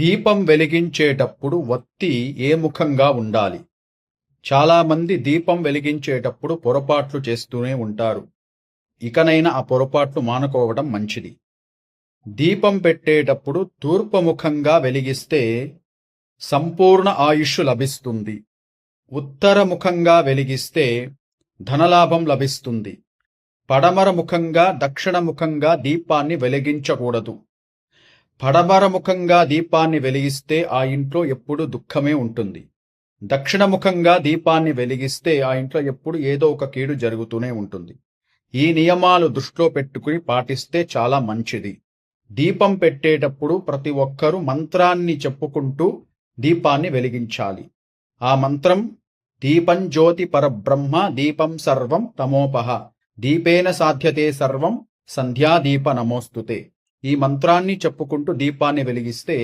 దీపం వెలిగించేటప్పుడు వత్తి ఏ ముఖంగా ఉండాలి? చాలామంది దీపం వెలిగించేటప్పుడు పొరపాట్లు చేస్తూనే ఉంటారు. ఇకనైనా ఆ పొరపాట్లు మానుకోవడం మంచిది. దీపం పెట్టేటప్పుడు తూర్పముఖంగా వెలిగిస్తే సంపూర్ణ ఆయుష్ లభిస్తుంది. ఉత్తరముఖంగా వెలిగిస్తే ధనలాభం లభిస్తుంది. పడమర ముఖంగా దక్షిణ ముఖంగా దీపాన్ని వెలిగించకూడదు. పడమరముఖంగా దీపాన్ని వెలిగిస్తే ఆ ఇంట్లో ఎప్పుడు దుఃఖమే ఉంటుంది. దక్షిణముఖంగా దీపాన్ని వెలిగిస్తే ఆ ఇంట్లో ఎప్పుడు ఏదో ఒక కీడు జరుగుతూనే ఉంటుంది. ఈ నియమాలు దృష్టిలో పెట్టుకుని పాటిస్తే చాలా మంచిది. దీపం పెట్టేటప్పుడు ప్రతి ఒక్కరూ మంత్రాన్ని చెప్పుకుంటూ దీపాన్ని వెలిగించాలి. ఆ మంత్రం దీపం జ్యోతి పరబ్రహ్మ దీపం సర్వం తమోపహ దీపేన సాధ్యతే సర్వం సంధ్యాదీప నమోస్తుతే ఈ మంత్రాన్ని చెప్పుకుంటూ దీపాన్ని వెలిగిస్తే